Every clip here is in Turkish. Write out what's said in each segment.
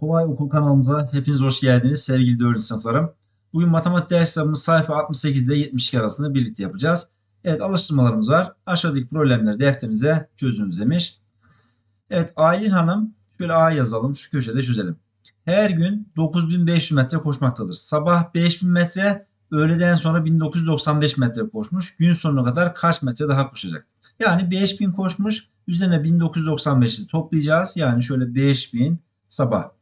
Kolay Okul kanalımıza hepiniz hoş geldiniz sevgili 4. sınıflarım. Bugün matematik ders kitabımız sayfa 68 ile 72 arasında birlikte yapacağız. Evet alıştırmalarımız var. Aşağıdaki problemleri defterinize çözünüz demiş. Evet Aylin Hanım şöyle A yazalım şu köşede çözelim. Her gün 9500 metre koşmaktadır. Sabah 5000 metre, öğleden sonra 1995 metre koşmuş. Gün sonuna kadar kaç metre daha koşacak? Yani 5000 koşmuş, üzerine 1995'i toplayacağız. Yani şöyle 5000 sabah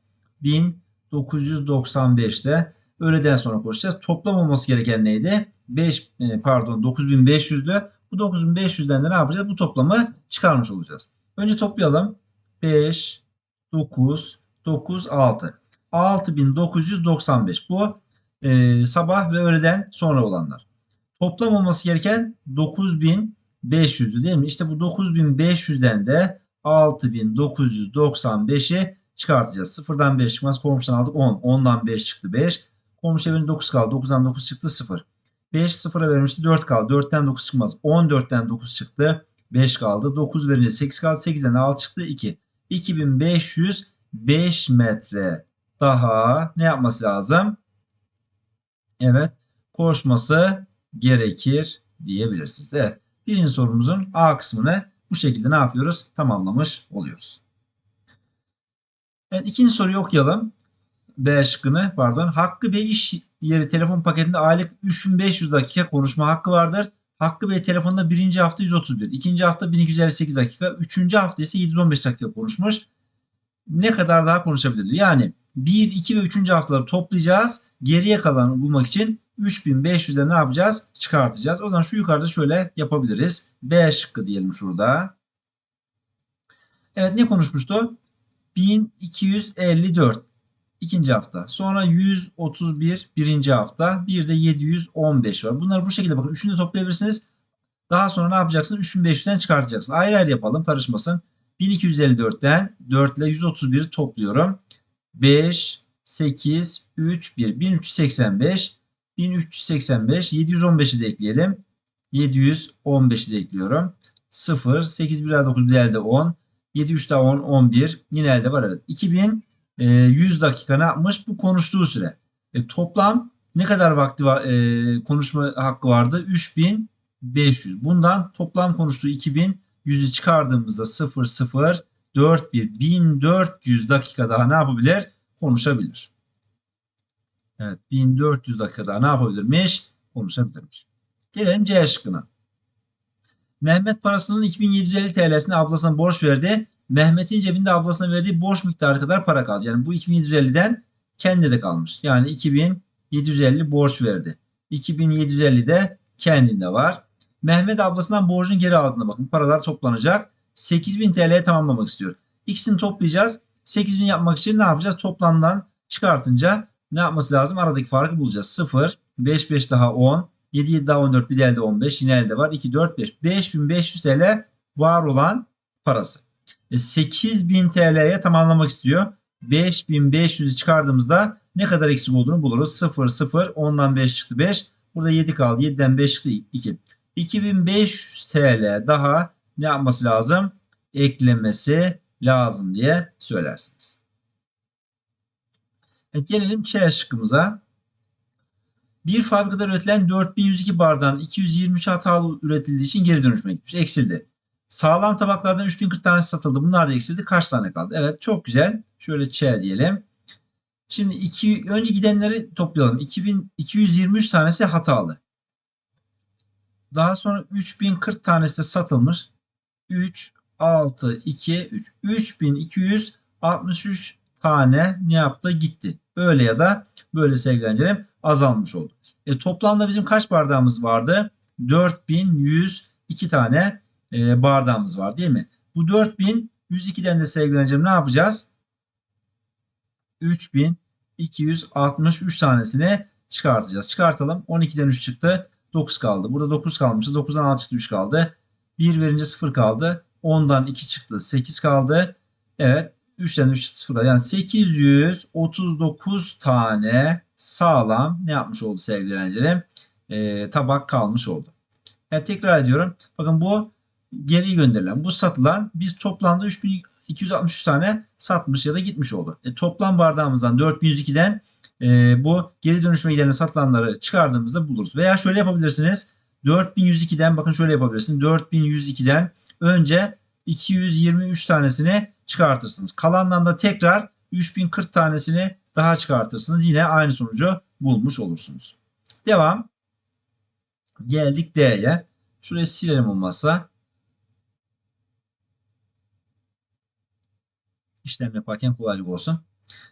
1995'te öğleden sonra koşacağız. Toplam olması gereken neydi? 5 e, pardon 9500'dü. Bu 9500'den de ne yapacağız? Bu toplamı çıkarmış olacağız. Önce toplayalım. 5 9 9 6. 6995. Bu e, sabah ve öğleden sonra olanlar. Toplam olması gereken 9500'dü değil mi? İşte bu 9500'den de 6995'i çıkartacağız. Sıfırdan 5 çıkmaz. Komşudan aldık 10. 10'dan 5 çıktı 5. Komşu evinin 9 kaldı. 9'dan 9 çıktı 0. 5 sıfıra vermişti 4 kaldı. 4'ten 9 çıkmaz. 14'ten 9 çıktı. 5 kaldı. 9 verince 8 kaldı. 8'den 6 çıktı 2. 2505 metre daha ne yapması lazım? Evet. Koşması gerekir diyebilirsiniz. Evet. Birinci sorumuzun A kısmını bu şekilde ne yapıyoruz? Tamamlamış oluyoruz. Evet ikinci soruyu okuyalım. B şıkkını pardon. Hakkı Bey iş yeri telefon paketinde aylık 3500 dakika konuşma hakkı vardır. Hakkı Bey telefonda birinci hafta 131, ikinci hafta 1258 dakika, üçüncü hafta ise 715 dakika konuşmuş. Ne kadar daha konuşabilirdi? Yani 1, 2 ve 3. haftaları toplayacağız. Geriye kalanı bulmak için 3500'de ne yapacağız? Çıkartacağız. O zaman şu yukarıda şöyle yapabiliriz. B şıkkı diyelim şurada. Evet ne konuşmuştu? 1254 ikinci hafta. Sonra 131 birinci hafta. Bir de 715 var. Bunları bu şekilde bakın. Üçünü de toplayabilirsiniz. Daha sonra ne yapacaksınız? 3500'den çıkartacaksınız. Ayrı ayrı yapalım karışmasın. 1254'ten 4 ile 131'i topluyorum. 5, 8, 3, 1. 1385. 1385. 715'i de ekleyelim. 715'i de ekliyorum. 0, 8, 1 daha 9, 1 elde 10. 7, 3 daha 10, 11. Yine elde var. Evet. 2100 dakika ne yapmış? Bu konuştuğu süre. E, toplam ne kadar vakti var, e, konuşma hakkı vardı? 3500. Bundan toplam konuştuğu 2100'ü çıkardığımızda 0, 0, 4, 1, 1400 dakika daha ne yapabilir? Konuşabilir. Evet 1400 dakika daha ne yapabilirmiş? Konuşabilirmiş. Gelelim C şıkkına. Mehmet parasının 2750 TL'sini ablasına borç verdi. Mehmet'in cebinde ablasına verdiği borç miktarı kadar para kaldı. Yani bu 2750'den kendi de kalmış. Yani 2750 borç verdi. 2750 de kendinde var. Mehmet ablasından borcunu geri aldığında bakın paralar toplanacak. 8000 TL'ye tamamlamak istiyor. İkisini toplayacağız. 8000 yapmak için ne yapacağız? Toplamdan çıkartınca ne yapması lazım? Aradaki farkı bulacağız. 0, 5, 5 daha 10, 7, 7 daha 14, bir de elde 15, yine elde var. 2, 4, 5. 5500 TL var olan parası. E 8000 TL'ye tamamlamak istiyor. 5500'ü çıkardığımızda ne kadar eksik olduğunu buluruz. 0, 0, 10'dan 5 çıktı 5. Burada 7 kaldı. 7'den 5 çıktı 2. 2500 TL daha ne yapması lazım? Eklemesi lazım diye söylersiniz. Evet, gelelim Ç şıkkımıza. Bir fabrikada üretilen 4102 bardağın 223 hatalı üretildiği için geri dönüşüme gitmiş. Eksildi. Sağlam tabaklardan 3040 tanesi satıldı. Bunlar da eksildi. Kaç tane kaldı? Evet çok güzel. Şöyle Ç diyelim. Şimdi iki, önce gidenleri toplayalım. 2223 tanesi hatalı. Daha sonra 3040 tanesi de satılmış. 3, 6, 2, 3. 3263 tane ne yaptı? Gitti. Böyle ya da böyle sevgili azalmış oldu. E, toplamda bizim kaç bardağımız vardı? 4102 tane e, bardağımız var değil mi? Bu 4102'den de sevgili öğrencilerim ne yapacağız? 3263 tanesini çıkartacağız. Çıkartalım. 12'den 3 çıktı. 9 kaldı. Burada 9 kalmıştı. 9'dan 6 çıktı 3 kaldı. 1 verince 0 kaldı. 10'dan 2 çıktı. 8 kaldı. Evet. 3'ten 3 çıktı 0 kaldı. Yani 839 tane sağlam ne yapmış oldu sevgili öğrencilerim? Ee, tabak kalmış oldu. Yani tekrar ediyorum. Bakın bu geri gönderilen, bu satılan biz toplamda 263 tane satmış ya da gitmiş oldu. E, toplam bardağımızdan 4102'den e, bu geri dönüşme giderine satılanları çıkardığımızda buluruz. Veya şöyle yapabilirsiniz. 4102'den bakın şöyle yapabilirsiniz. 4102'den önce 223 tanesini çıkartırsınız. Kalandan da tekrar 3040 tanesini daha çıkartırsınız. Yine aynı sonucu bulmuş olursunuz. Devam. Geldik D'ye. Şurayı silelim olmazsa. İşlem yaparken kolaylık olsun.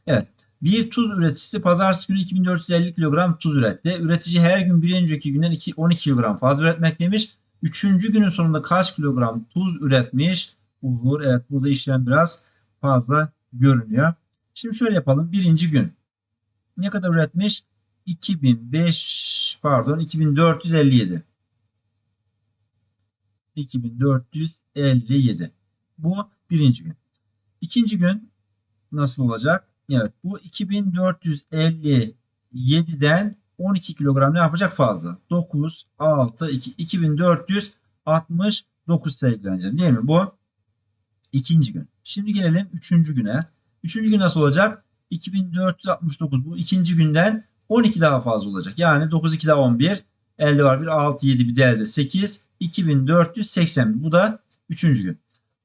Evet. Bir tuz üreticisi pazartesi günü 2450 kilogram tuz üretti. Üretici her gün bir önceki günden 2, 12 kilogram fazla üretmekteymiş. Üçüncü günün sonunda kaç kilogram tuz üretmiş olur? Evet burada işlem biraz fazla görünüyor. Şimdi şöyle yapalım. Birinci gün ne kadar üretmiş? 2005 pardon 2457. 2457. Bu birinci gün. İkinci gün nasıl olacak? Evet bu 2457'den 12 kilogram ne yapacak fazla? 9, 6, 2, 2469 sevgili değil mi? Bu ikinci gün. Şimdi gelelim üçüncü güne. Üçüncü gün nasıl olacak? 2469 bu ikinci günden 12 daha fazla olacak. Yani 9, 2 daha 11. Elde var bir 6, 7 bir de elde 8. 2480 bu da üçüncü gün.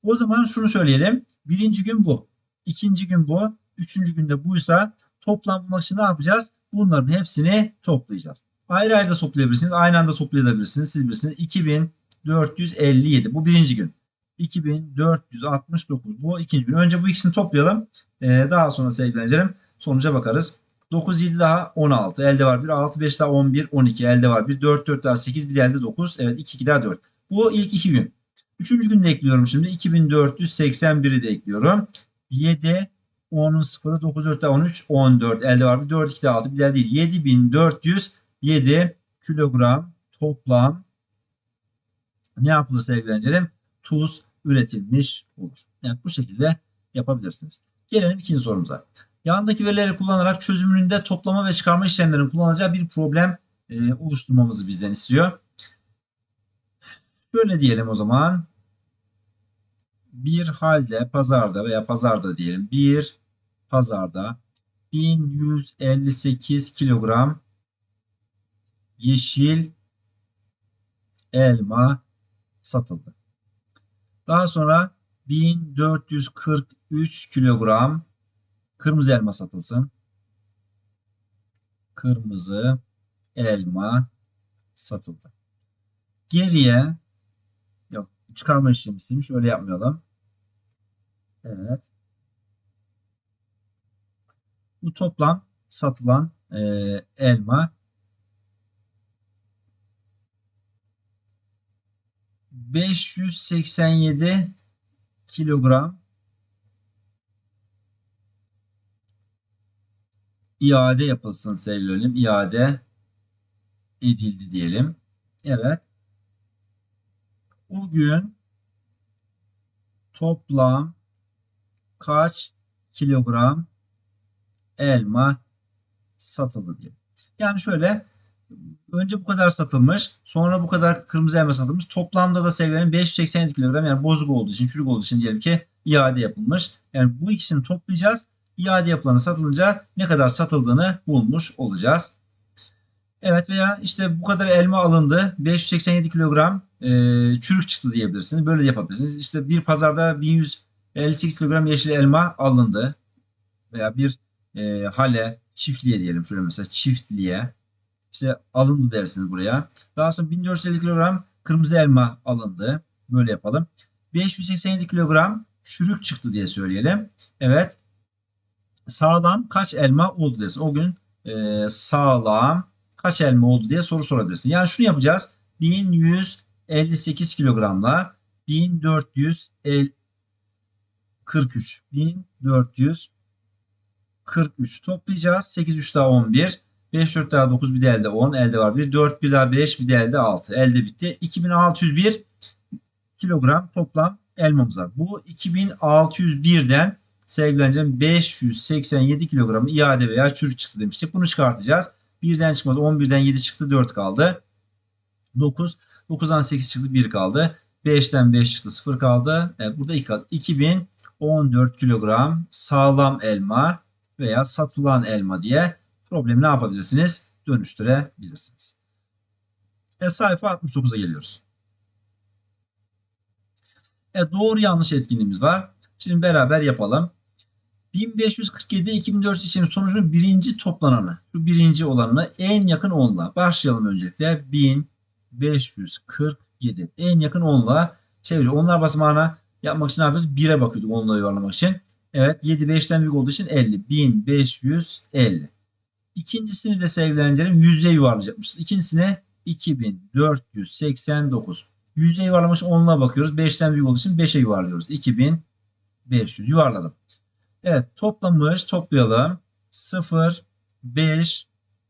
O zaman şunu söyleyelim. Birinci gün bu. ikinci gün bu. Üçüncü günde buysa toplam bulmak için ne yapacağız? Bunların hepsini toplayacağız. Ayrı ayrı da toplayabilirsiniz. Aynı anda toplayabilirsiniz. Siz bilirsiniz. 2457 bu birinci gün. 2469 bu ikinci gün. Önce bu ikisini toplayalım. Ee, daha sonra sevgili sonuca bakarız. 9 7 daha 16. Elde var 1. 6 5 daha 11 12. Elde var 1. 4 4 daha 8. Bir de elde 9. Evet 2 2 daha 4. Bu ilk iki gün. Üçüncü günde ekliyorum şimdi. 2481'i de ekliyorum. 7 10'un 0'ı 9 4 daha 13 14. Elde var bir 4 2 daha 6. Bir de elde değil. 7407 kilogram toplam ne yapılır sevgili? Tuz üretilmiş olur. Yani bu şekilde yapabilirsiniz. Gelelim ikinci sorumuza. Yandaki verileri kullanarak çözümünde toplama ve çıkarma işlemlerinin kullanacağı bir problem e, oluşturmamızı bizden istiyor. Şöyle diyelim o zaman. Bir halde pazarda veya pazarda diyelim. Bir pazarda 1158 kilogram yeşil elma satıldı. Daha sonra 1443 kilogram kırmızı elma satılsın. Kırmızı elma satıldı. Geriye yok çıkarma işlemi istemiş. Öyle yapmayalım. Evet. Bu toplam satılan e, elma 587 kilogram iade yapılsın sevgili öğrenim. İade edildi diyelim. Evet. Bugün toplam kaç kilogram elma satıldı diye. Yani şöyle önce bu kadar satılmış sonra bu kadar kırmızı elma satılmış. Toplamda da sevgilerin 587 kilogram yani bozuk olduğu için çürük olduğu için diyelim ki iade yapılmış. Yani bu ikisini toplayacağız. İade yapılanı satılınca ne kadar satıldığını bulmuş olacağız. Evet veya işte bu kadar elma alındı. 587 kilogram e, çürük çıktı diyebilirsiniz. Böyle de yapabilirsiniz. İşte bir pazarda 1158 kilogram yeşil elma alındı. Veya bir e, hale çiftliğe diyelim şöyle mesela çiftliğe işte alındı dersiniz buraya. Daha sonra 1450 kilogram kırmızı elma alındı. Böyle yapalım. 587 kilogram çürük çıktı diye söyleyelim. Evet. Sağlam kaç elma oldu desin. O gün e, sağlam kaç elma oldu diye soru sorabilirsin. Yani şunu yapacağız. 1158 kilogramla 1443 1443 toplayacağız. 8 3 daha 11 5 4 daha 9 bir de elde 10 elde var 1 4 bir daha 5 bir de elde 6 elde bitti. 2601 kilogram toplam elmamız var. Bu 2601'den sevgili 587 kilogram iade veya çürük çıktı demiştik. Bunu çıkartacağız. 1'den çıkmadı. 11'den 7 çıktı. 4 kaldı. 9. 9'dan 8 çıktı. 1 kaldı. 5'ten 5 çıktı. 0 kaldı. Evet, burada 2 kaldı. 14 kilogram sağlam elma veya satılan elma diye problemi ne yapabilirsiniz? Dönüştürebilirsiniz. E, sayfa 69'a geliyoruz. E, doğru yanlış etkinliğimiz var. Şimdi beraber yapalım. 1547 2400 işlemi sonucunun birinci toplananı, şu birinci olanına en yakın onla. Başlayalım öncelikle. 1547 en yakın onla çeviriyor. Onlar basamağına yapmak için ne yapıyorduk? 1'e bakıyorduk onla yuvarlamak için. Evet 7 5'ten büyük olduğu için 50. 1550. İkincisini de sevgilendirelim. Yüzde yuvarlayacakmışız. İkincisine 2489. Yüzde yuvarlamış 10'la bakıyoruz. 5'ten büyük olduğu için 5'e yuvarlıyoruz. 2500 yuvarladım. Evet toplamış toplayalım. 0, 5,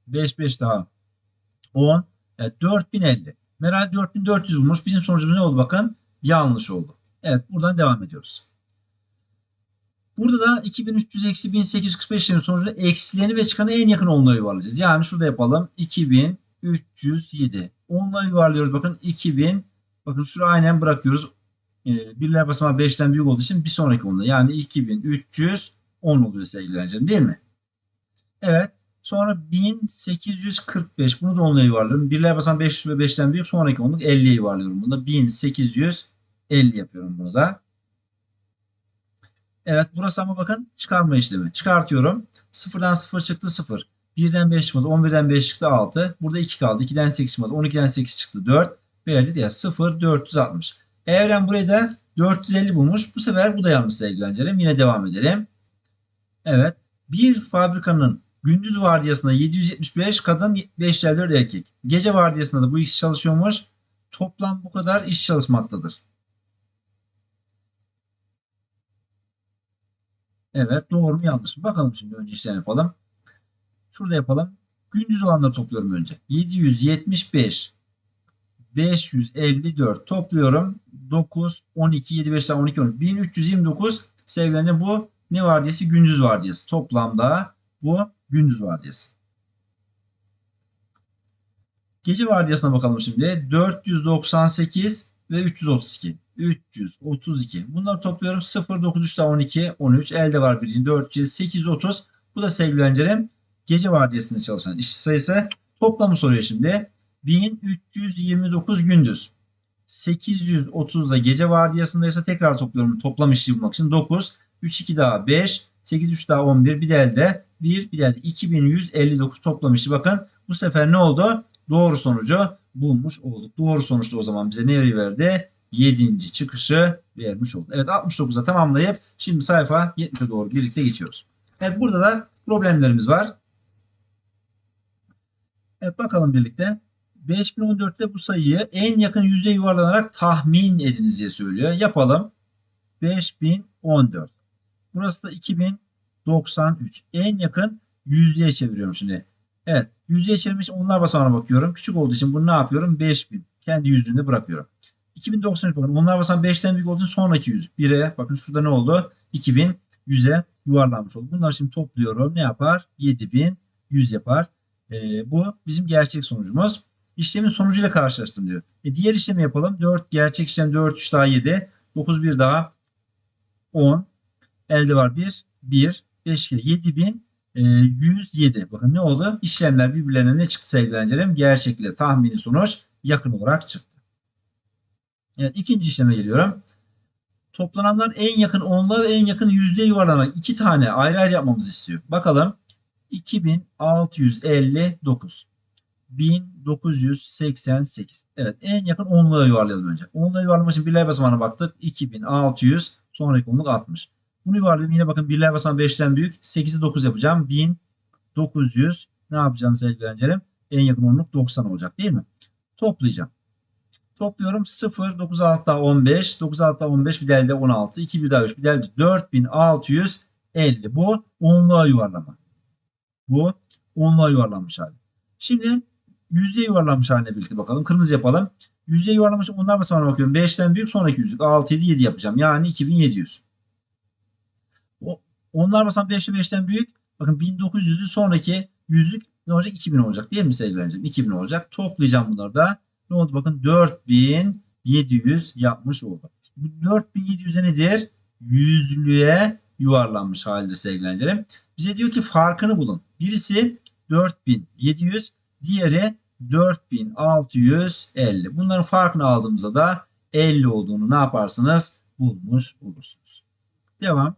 5, 5 daha 10. Evet 4050. Meral 4400 bulmuş. Bizim sonucumuz ne oldu bakın? Yanlış oldu. Evet buradan devam ediyoruz. Burada da 2300 eksi 1845 işlemin sonucunda eksilerini ve çıkanı en yakın onluğa yuvarlayacağız. Yani şurada yapalım. 2307. Onluğa yuvarlıyoruz. Bakın 2000. Bakın şurayı aynen bırakıyoruz. Ee, birler basamağı 5'ten büyük olduğu için bir sonraki onluğa. Yani 2310 oluyor sevgili öğrencilerim değil mi? Evet. Sonra 1845. Bunu da onluğa yuvarlıyorum. Birler basamağı 5 ve 5'ten büyük. Sonraki onluk 50'ye yuvarlıyorum. Bunu da 1850 yapıyorum bunu da. Evet burası ama bakın çıkarma işlemi. Çıkartıyorum. 0'dan 0 çıktı 0. 1'den 5 çıkmadı. 11'den 5 çıktı 6. Burada 2 kaldı. 2'den 8 çıkmadı. 12'den 8 çıktı 4. Verdi ya 0 460. Evren burayı da 450 bulmuş. Bu sefer bu da yanlış sevgili. Yine devam edelim. Evet. Bir fabrikanın gündüz vardiyasında 775 kadın 554 erkek. Gece vardiyasında da bu ikisi çalışıyormuş. Toplam bu kadar iş çalışmaktadır. Evet doğru mu yanlış mı? Bakalım şimdi önce işlem yapalım. Şurada yapalım. Gündüz olanları topluyorum önce. 775 554 topluyorum. 9 12 7 5 12 13 1329 sevgilerine bu ne vardiyası? Gündüz vardiyası. Toplamda bu gündüz vardiyası. Gece vardiyasına bakalım şimdi. 498 ve 332. 332. Bunları topluyorum. 0, 9, 3 daha 12, 13. Elde var birinci. 400, 830. Bu da sevgili öğrencilerim gece vardiyasında çalışan işçi sayısı. Toplamı soruyor şimdi. 1329 gündüz. 830 da gece vardiyasındaysa tekrar topluyorum. Toplam işçi bulmak için 9. 3, 2 daha 5. 8, 3 daha 11. Bir de elde 1. Bir de elde 2159 toplam işçi. Bakın bu sefer ne oldu? Doğru sonucu bulmuş olduk. Doğru sonuçta o zaman bize ne verdi? 7. çıkışı vermiş oldu. Evet 69'a tamamlayıp şimdi sayfa 70'e doğru birlikte geçiyoruz. Evet burada da problemlerimiz var. Evet bakalım birlikte. 5014'te bu sayıyı en yakın yüzde yuvarlanarak tahmin ediniz diye söylüyor. Yapalım. 5014. Burası da 2093. En yakın yüzdeye çeviriyorum şimdi. Evet. Yüzdeye çevirmiş onlar basamağına bakıyorum. Küçük olduğu için bunu ne yapıyorum? 5000. Kendi yüzünde bırakıyorum. 2093 bakın. Onlar basan 5'ten büyük olduğu sonraki yüz. 1'e bakın şurada ne oldu? 2100'e yuvarlanmış oldu. Bunları şimdi topluyorum. Ne yapar? 7100 yapar. Ee, bu bizim gerçek sonucumuz. İşlemin sonucuyla karşılaştım diyor. E, diğer işlemi yapalım. 4 gerçek işlem 4 3 daha 7. 9 1 daha 10. Elde var 1 1 5 2 7107. Bakın ne oldu? İşlemler birbirlerine ne çıktı sevgili öğrencilerim? Gerçekle tahmini sonuç yakın olarak çıktı. Evet ikinci işleme geliyorum. Toplananlar en yakın onla ve en yakın yüzdeye yuvarlanan iki tane ayrı ayrı yapmamızı istiyor. Bakalım. 2659. 1988. Evet en yakın onluğa yuvarlayalım önce. Onluğa yuvarlamak için birler basamağına baktık. 2600 sonraki onluk 60. Bunu yuvarlayalım yine bakın birler basamağı 5'ten büyük. 8'i 9 yapacağım. 1900 ne yapacağım sevgili öğrencilerim? En yakın onluk 90 olacak değil mi? Toplayacağım. Topluyorum 0, 9 6 daha 15, 9 6 daha 15 bir delde 16, 2 bir daha 3 bir delde 4650. Bu onluğa yuvarlama. Bu onluğa yuvarlanmış hali. Şimdi yüzde yuvarlanmış haline birlikte bakalım. Kırmızı yapalım. Yüzde yuvarlanmış onlar basamağına bakıyorum. 5'ten büyük sonraki yüzlük. 6, 7, 7 yapacağım. Yani 2700. O, onlar basamak 5 ile 5'ten büyük. Bakın 1900'ü sonraki yüzlük ne olacak? 2000 olacak değil mi sevgili öğrencim? 2000 olacak. Toplayacağım bunları da. Ne oldu? Bakın 4700 yapmış oldu. Bu 4700'e nedir? yüzlüğe yuvarlanmış halidir sevgili öğrencilerim. Bize diyor ki farkını bulun. Birisi 4700, diğeri 4650. Bunların farkını aldığımızda da 50 olduğunu ne yaparsınız? Bulmuş olursunuz. Devam.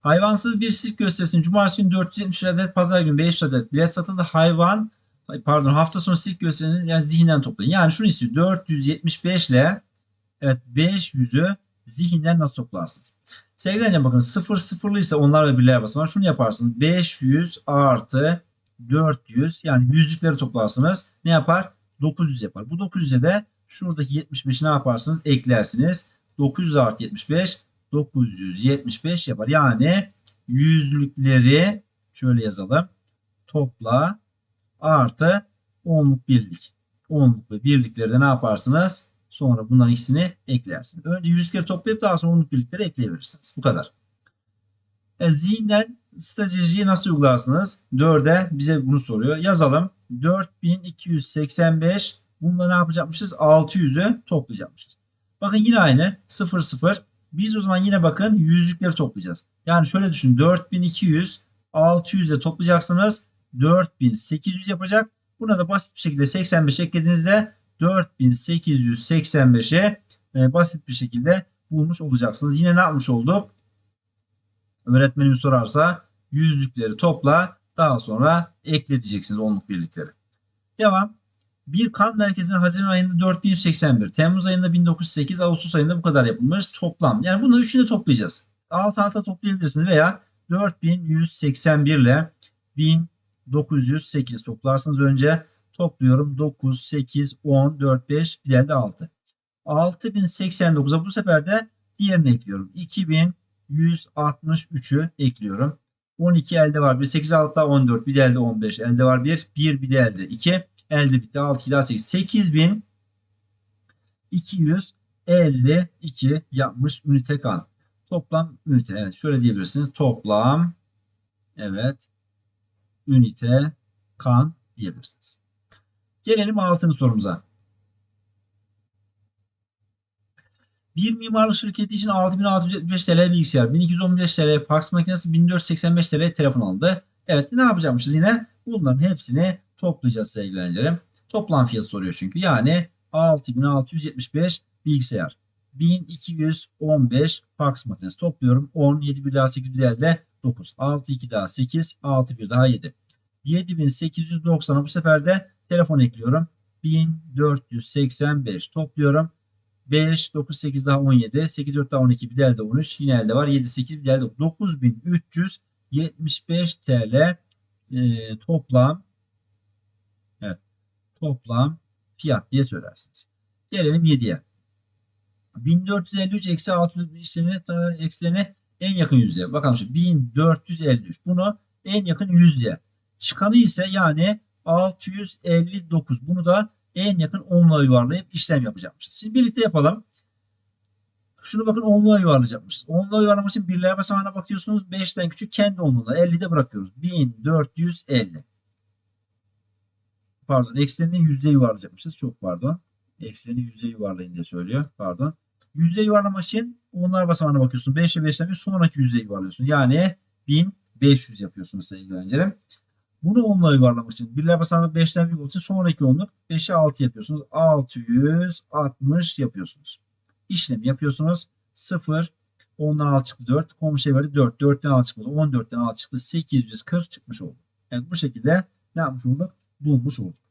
Hayvansız bir sirk gösterisinin cumartesi günü 470 adet, pazar günü 500 adet bilet satıldı. Hayvan pardon hafta sonu sirk gösterisini yani zihinden toplayın. Yani şunu istiyor. 475 ile evet 500'ü zihinden nasıl toplarsınız? Sevgili öğrencim bakın 0 sıfırlı ise onlar ve birler basamağı şunu yaparsınız. 500 artı 400 yani yüzlükleri toplarsınız. Ne yapar? 900 yapar. Bu 900'e de şuradaki 75'i ne yaparsınız? Eklersiniz. 900 artı 75 975 yapar. Yani yüzlükleri şöyle yazalım. Topla artı onluk birlik. Onluk ve birlikleri de ne yaparsınız? Sonra bunların ikisini eklersiniz. Önce yüzlükleri toplayıp daha sonra onluk birlikleri ekleyebilirsiniz. Bu kadar. E, zihinden stratejiyi nasıl uygularsınız? 4'e bize bunu soruyor. Yazalım. 4285 Bunda ne yapacakmışız? 600'ü toplayacakmışız. Bakın yine aynı. 0 0. Biz o zaman yine bakın yüzlükleri toplayacağız. Yani şöyle düşün. 4200 600'e toplayacaksınız. 4800 yapacak. Buna da basit bir şekilde 85 eklediğinizde 4885'e e, basit bir şekilde bulmuş olacaksınız. Yine ne yapmış olduk? Öğretmenim sorarsa yüzlükleri topla daha sonra ekleteceksiniz onluk birlikleri. Devam. Bir kan merkezine Haziran ayında 4181, Temmuz ayında 1908, Ağustos ayında bu kadar yapılmış toplam. Yani bunları üçünü toplayacağız. Alt alta toplayabilirsiniz veya 4181 ile 1908 toplarsınız önce. Topluyorum 9, 8, 10, 4, 5 bir elde 6. 6089'a bu sefer de diğerini ekliyorum. 2163'ü ekliyorum. 12 elde var. Bir 8 altta 14. Bir de elde 15. Elde var 1. 1 bir de elde 2. Elde bitti. 6 daha 8. 8252 yapmış ünite kan. Toplam ünite. Evet şöyle diyebilirsiniz. Toplam evet ünite kan diyebilirsiniz. Gelelim 6. sorumuza. Bir mimarlık şirketi için 6675 TL bilgisayar, 1215 TL faks makinesi, 1485 TL telefon aldı. Evet ne yapacakmışız yine? Bunların hepsini toplayacağız sevgili öğrencilerim. Toplam fiyat soruyor çünkü. Yani 6675 bilgisayar. 1215 faks makinesi. Topluyorum. 10, 7 bir daha 8 bir daha de 9. 6, 2 daha 8, 6 bir daha 7. 7890'a bu sefer de telefon ekliyorum. 1485 topluyorum. 5, 9, 8 daha 17. 8, 4 daha 12. Bir de elde 13. Yine elde var. 7, 8 bir de elde 9375 TL e, toplam evet, toplam fiyat diye söylersiniz. Gelelim 7'ye. 1453 eksi 600 işlemine eksilerine en yakın yüzdeye. Bakalım şu 1453. Bunu en yakın yüzdeye. Çıkanı ise yani 659. Bunu da en yakın 10'la yuvarlayıp işlem yapacakmışız. Şimdi birlikte yapalım. Şunu bakın 10'luğa yuvarlayacakmışız. 10'luğa yuvarlamak için birler basamağına bakıyorsunuz. 5'ten küçük kendi 10'luğuna 50'de bırakıyoruz. 1450. Pardon. Eksilerini yüzde yuvarlayacakmışız. Çok pardon. Eksilerini yüzde yuvarlayın diye söylüyor. Pardon. Yüzde yuvarlamak için onlar basamağına bakıyorsun. 5 ile 5'ten bir sonraki yüzde yuvarlıyorsun. Yani 1500 yapıyorsunuz sevgili öğrencilerim. Bunu 10'la yuvarlamak için birler basamağı 5'ten büyük için sonraki onluk 5'e 6 yapıyorsunuz. 660 yapıyorsunuz. İşlemi yapıyorsunuz. 0 10'dan 6 çıktı 4. Komşuya verdi 4. 4'ten 6 çıktı. 14'ten 6 çıktı. 840 çıkmış oldu. Evet bu şekilde ne yapmış olduk? Bulmuş olduk.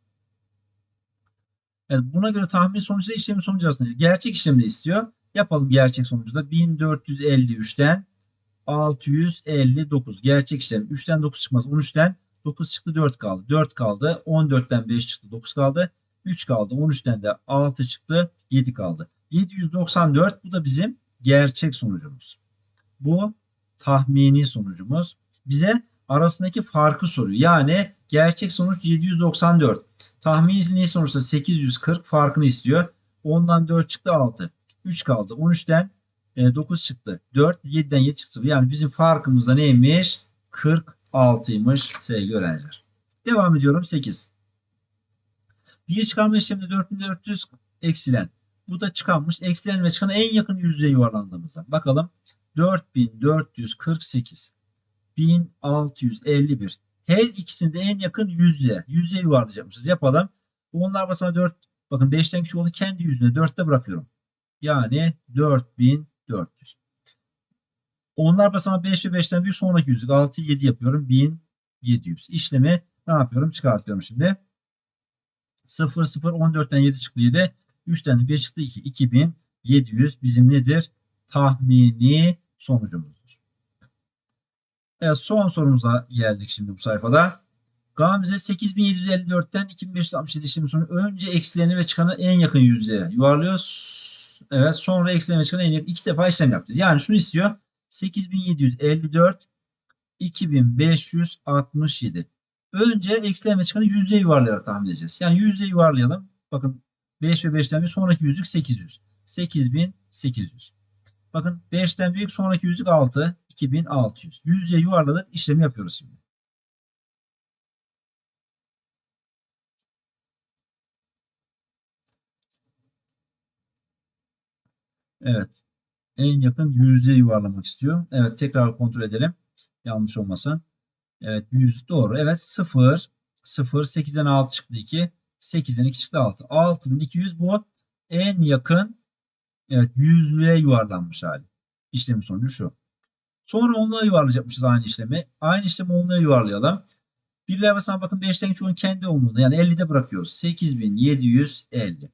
Evet, buna göre tahmin sonucu ile işlemin sonucu arasında gerçek işlemi de istiyor. Yapalım gerçek sonucu da 1453'ten 659 gerçek işlem 3'ten 9 çıkmaz 13'ten 9 çıktı 4 kaldı. 4 kaldı 14'ten 5 çıktı 9 kaldı. 3 kaldı 13'ten de 6 çıktı 7 kaldı. 794 bu da bizim gerçek sonucumuz. Bu tahmini sonucumuz. Bize arasındaki farkı soruyor. Yani gerçek sonuç 794 tahmini sonuçta 840 farkını istiyor. 10'dan 4 çıktı 6 3 kaldı. 13'ten 9 çıktı. 4 7'den 7 çıktı. Yani bizim farkımız da neymiş? 46'ymış sevgili öğrenciler. Devam ediyorum 8 bir çıkarma işleminde 4400 eksilen. Bu da çıkanmış. Eksilen ve çıkan en yakın yüzdeye yuvarlandığımızda. Bakalım. 4448 1651 her ikisinde en yakın yüzde. Yüzde yuvarlayacakmışız. Yapalım. Onlar basamağı 4. Bakın 5'ten küçük olduğu kendi yüzüne 4'te bırakıyorum. Yani 4400. Onlar basamağı 5 ve 5'ten büyük sonraki yüzlük. 6, 7 yapıyorum. 1700. İşlemi ne yapıyorum? Çıkartıyorum şimdi. 0, 0, 14'ten 7 çıktı 7. 3'ten de 1 çıktı 2. 2700 bizim nedir? Tahmini sonucumuzdur. Evet son sorumuza geldik şimdi bu sayfada. Gamze 8754'ten 2567 işlemi sonu önce eksilerini ve çıkanı en yakın yüzdeye yuvarlıyor. Evet sonra eksilerini ve çıkanı en yakın iki defa işlem yapacağız. Yani şunu istiyor. 8754 2567. Önce eksilen ve çıkanı yüzdeye yuvarlayarak tahmin edeceğiz. Yani yüzdeye yuvarlayalım. Bakın 5 ve 5'ten bir sonraki yüzlük 800. 8800. Bakın 5'ten büyük sonraki yüzlük 6. 2600. Yüzdeye yuvarladık. işlemi yapıyoruz şimdi. Evet. En yakın yüzdeye yuvarlamak istiyor. Evet tekrar kontrol edelim. Yanlış olmasın. Evet 100 doğru. Evet 0 0 8'den 6 çıktı 2. 8'den 2 çıktı 6. 6200 bu en yakın evet yüzlüğe yuvarlanmış hali. İşlemin sonucu şu. Sonra onluğa yuvarlayacakmışız aynı işlemi. Aynı işlemi onluğa yuvarlayalım. Birler basamak bakın 5'ten küçüğün kendi onluğunda yani 50'de bırakıyoruz. 8750.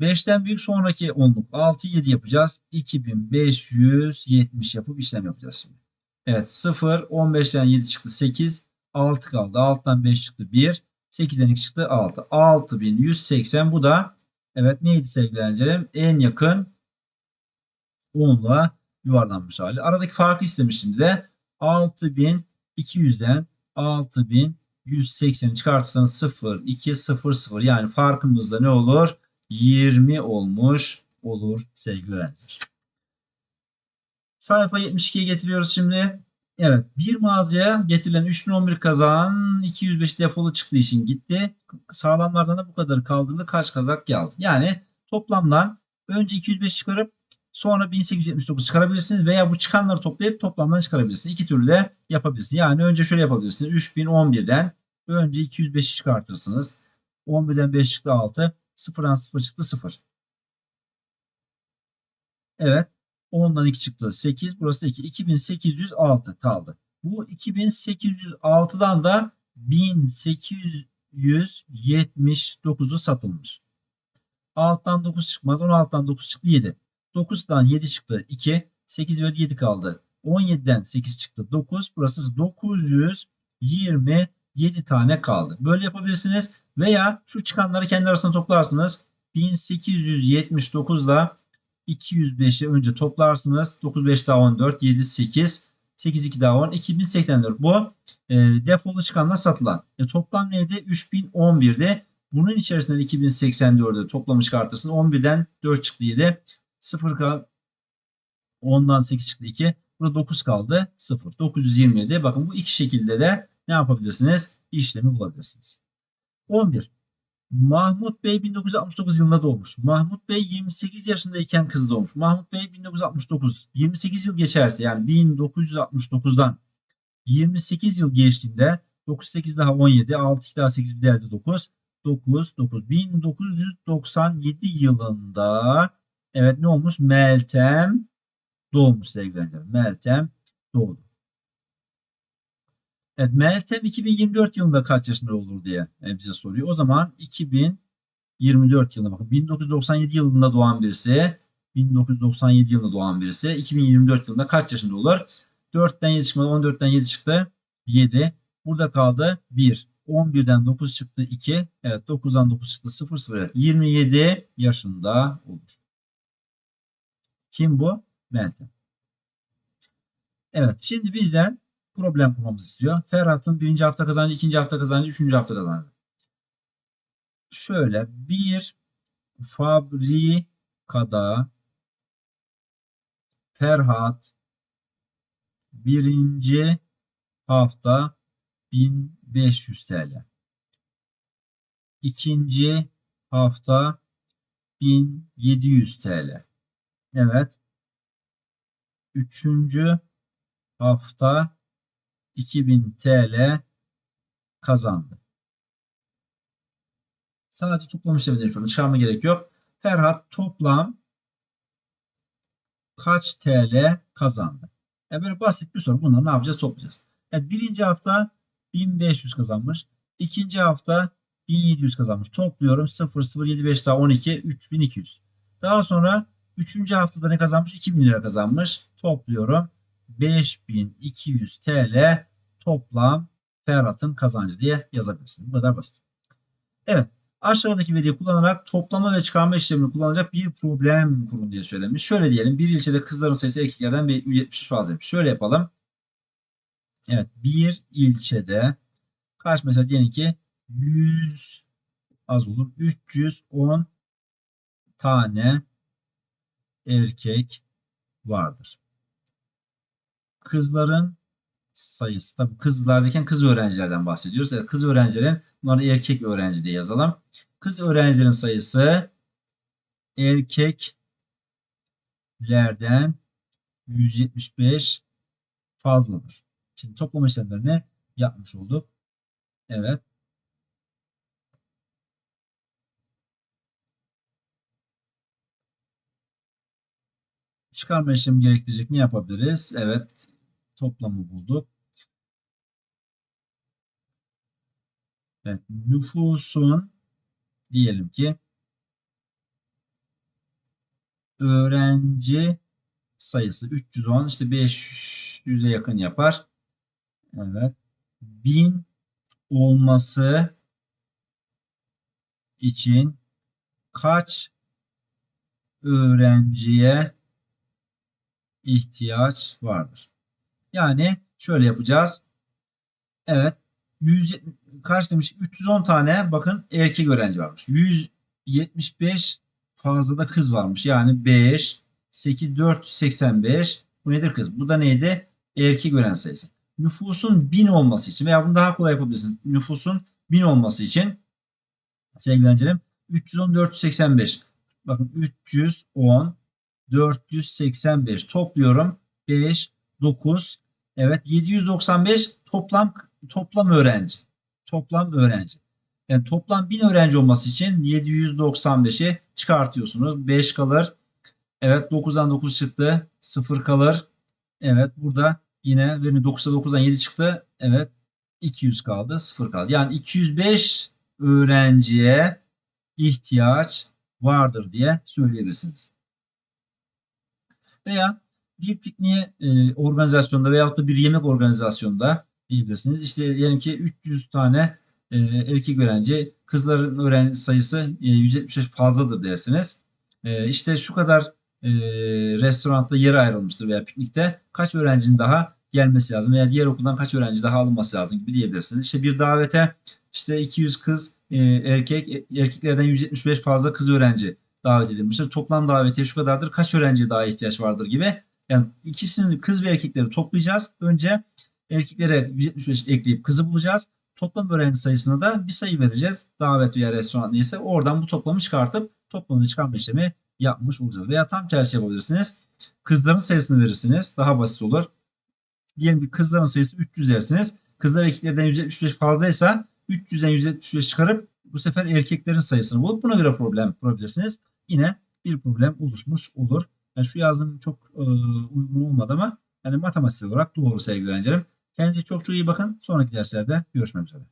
5'ten büyük sonraki onluk 6 7 yapacağız. 2570 yapıp işlem yapacağız şimdi. Evet 0 15'ten 7 çıktı 8 6 kaldı. 6'dan 5 çıktı 1 8'den 2 çıktı 6. 6180 bu da evet neydi sevgili öğrencilerim? En yakın onluğa yuvarlanmış hali. Aradaki farkı istemiştim de 6200'den 6180'i çıkartırsanız 0 2 0 0 yani farkımız da ne olur? 20 olmuş olur sevgili öğrenciler. Sayfa 72'ye getiriyoruz şimdi. Evet bir mağazaya getirilen 3011 kazağın 205 defolu çıktığı için gitti. Sağlamlardan da bu kadar kaldığında kaç kazak geldi? Yani toplamdan önce 205 çıkarıp sonra 1879 çıkarabilirsiniz veya bu çıkanları toplayıp toplamdan çıkarabilirsiniz. İki türlü de yapabilirsiniz. Yani önce şöyle yapabilirsiniz. 3011'den önce 205'i çıkartırsınız. 11'den 5 çıktı 6. 0'dan 0 çıktı 0. Evet. 10'dan 2 çıktı 8. Burası da 2. 2806 kaldı. Bu 2806'dan da 1879'u satılmış. Alttan 9 çıkmaz. 16'dan 9 çıktı 7. 9'dan 7 çıktı 2. 8 verdi 7 kaldı. 17'den 8 çıktı 9. Burası 927 tane kaldı. Böyle yapabilirsiniz. Veya şu çıkanları kendi arasında toplarsınız. 1879 ile 205'i önce toplarsınız. 9 5 daha 14, 7 8, 8 2 daha 10, 2084. Bu e, defolu çıkanlar satılan. E, toplam neydi? 3011'de. Bunun içerisinden 2084'ü toplamı çıkartırsın. 11'den 4 çıktı 7. 0 kal 10'dan 8 çıktı 2. Burada 9 kaldı. 0. 927. Bakın bu iki şekilde de ne yapabilirsiniz? İşlemi bulabilirsiniz. 11. Mahmut Bey 1969 yılında doğmuş. Mahmut Bey 28 yaşındayken kız doğmuş. Mahmut Bey 1969. 28 yıl geçerse yani 1969'dan 28 yıl geçtiğinde 98 daha 17, 6 2 daha 8 bir değerde 9. 9, 9. 1997 yılında evet ne olmuş? Meltem doğmuş sevgili. Meltem doğdu. Evet, Meltem 2024 yılında kaç yaşında olur diye e, bize soruyor. O zaman 2024 yılında bakın 1997 yılında doğan birisi 1997 yılında doğan birisi 2024 yılında kaç yaşında olur? 4'ten 7 çıkmadı 14'ten 7 çıktı 7. Burada kaldı 1. 11'den 9 çıktı 2. Evet 9'dan 9 çıktı 0 0. Evet, 27 yaşında olur. Kim bu? Meltem. Evet şimdi bizden problem kurmamızı istiyor. Ferhat'ın birinci hafta kazancı, ikinci hafta kazancı, üçüncü hafta kazancı. Şöyle bir fabrikada Ferhat birinci hafta 1500 TL. İkinci hafta 5700 TL. Evet. Üçüncü hafta 2000 TL kazandı. Sadece toplam işlemleri yapıyorum. Çıkarma gerek yok. Ferhat toplam kaç TL kazandı? E böyle basit bir soru. Bunları ne yapacağız? Toplayacağız. E birinci hafta 1500 kazanmış. İkinci hafta 1700 kazanmış. Topluyorum. 0, 0, 7, 5 daha 12, 3200. Daha sonra üçüncü haftada ne kazanmış? 2000 lira kazanmış. Topluyorum. 5200 TL toplam Ferhat'ın kazancı diye yazabilirsin. Bu kadar basit. Evet. Aşağıdaki veriyi kullanarak toplama ve çıkarma işlemini kullanacak bir problem kurun diye söylemiş. Şöyle diyelim. Bir ilçede kızların sayısı erkeklerden 170 fazlaymış. Şöyle yapalım. Evet. Bir ilçede kaç mesela diyelim ki 100 az olur. 310 tane erkek vardır. Kızların sayısı tabii kızlar derken kız öğrencilerden bahsediyoruz. Evet, kız öğrencilerin bunları erkek öğrenci diye yazalım. Kız öğrencilerin sayısı erkeklerden 175 fazladır. Şimdi toplama işlemlerini yapmış olduk. Evet. Çıkarma işlemi gerektirecek ne yapabiliriz? Evet. Toplamı bulduk. Evet. Nüfusun diyelim ki öğrenci sayısı 310 işte 500'e yakın yapar. Evet. 1000 olması için kaç öğrenciye ihtiyaç vardır? Yani şöyle yapacağız. Evet. 100 kaç demiş? 310 tane bakın erkek öğrenci varmış. 175 fazla da kız varmış. Yani 5 8 485 bu nedir kız? Bu da neydi? Erkek öğrenci sayısı. Nüfusun 1000 olması için veya bunu daha kolay yapabilirsin. Nüfusun 1000 olması için sevgili öğrencilerim 310 485 bakın 310 485 topluyorum 5 9 evet 795 toplam toplam öğrenci. Toplam öğrenci. Yani toplam 1000 öğrenci olması için 795'i çıkartıyorsunuz. 5 kalır. Evet 9'dan 9 çıktı. 0 kalır. Evet burada yine verin 9'da 9'dan 7 çıktı. Evet 200 kaldı. 0 kaldı. Yani 205 öğrenciye ihtiyaç vardır diye söyleyebilirsiniz. Veya bir pikniğe e, organizasyonda veyahut da bir yemek organizasyonda diyebilirsiniz. İşte diyelim ki 300 tane e, erkek öğrenci, kızların öğrenci sayısı e, 175 fazladır dersiniz. E, işte şu kadar e, restoranda yer ayrılmıştır veya piknikte kaç öğrencinin daha gelmesi lazım veya diğer okuldan kaç öğrenci daha alınması lazım gibi diyebilirsiniz. İşte bir davete işte 200 kız e, erkek erkeklerden 175 fazla kız öğrenci davet edilmiştir. Toplam davetiye şu kadardır. Kaç öğrenciye daha ihtiyaç vardır gibi. Yani ikisini kız ve erkekleri toplayacağız. Önce erkeklere 175 ekleyip kızı bulacağız. Toplam öğrenci sayısına da bir sayı vereceğiz. Davet veya restoran neyse oradan bu toplamı çıkartıp toplamı çıkarma işlemi yapmış olacağız. Veya tam tersi yapabilirsiniz. Kızların sayısını verirsiniz. Daha basit olur. Diyelim ki kızların sayısı 300 dersiniz. Kızlar erkeklerden 175 fazlaysa 300'den 175 çıkarıp bu sefer erkeklerin sayısını bulup buna göre problem kurabilirsiniz. Yine bir problem oluşmuş olur. Yani şu yazım çok e, uygun olmadı ama yani matematiksel olarak doğru sevgili öğrencilerim. Kendinize çok çok iyi bakın. Sonraki derslerde görüşmek üzere.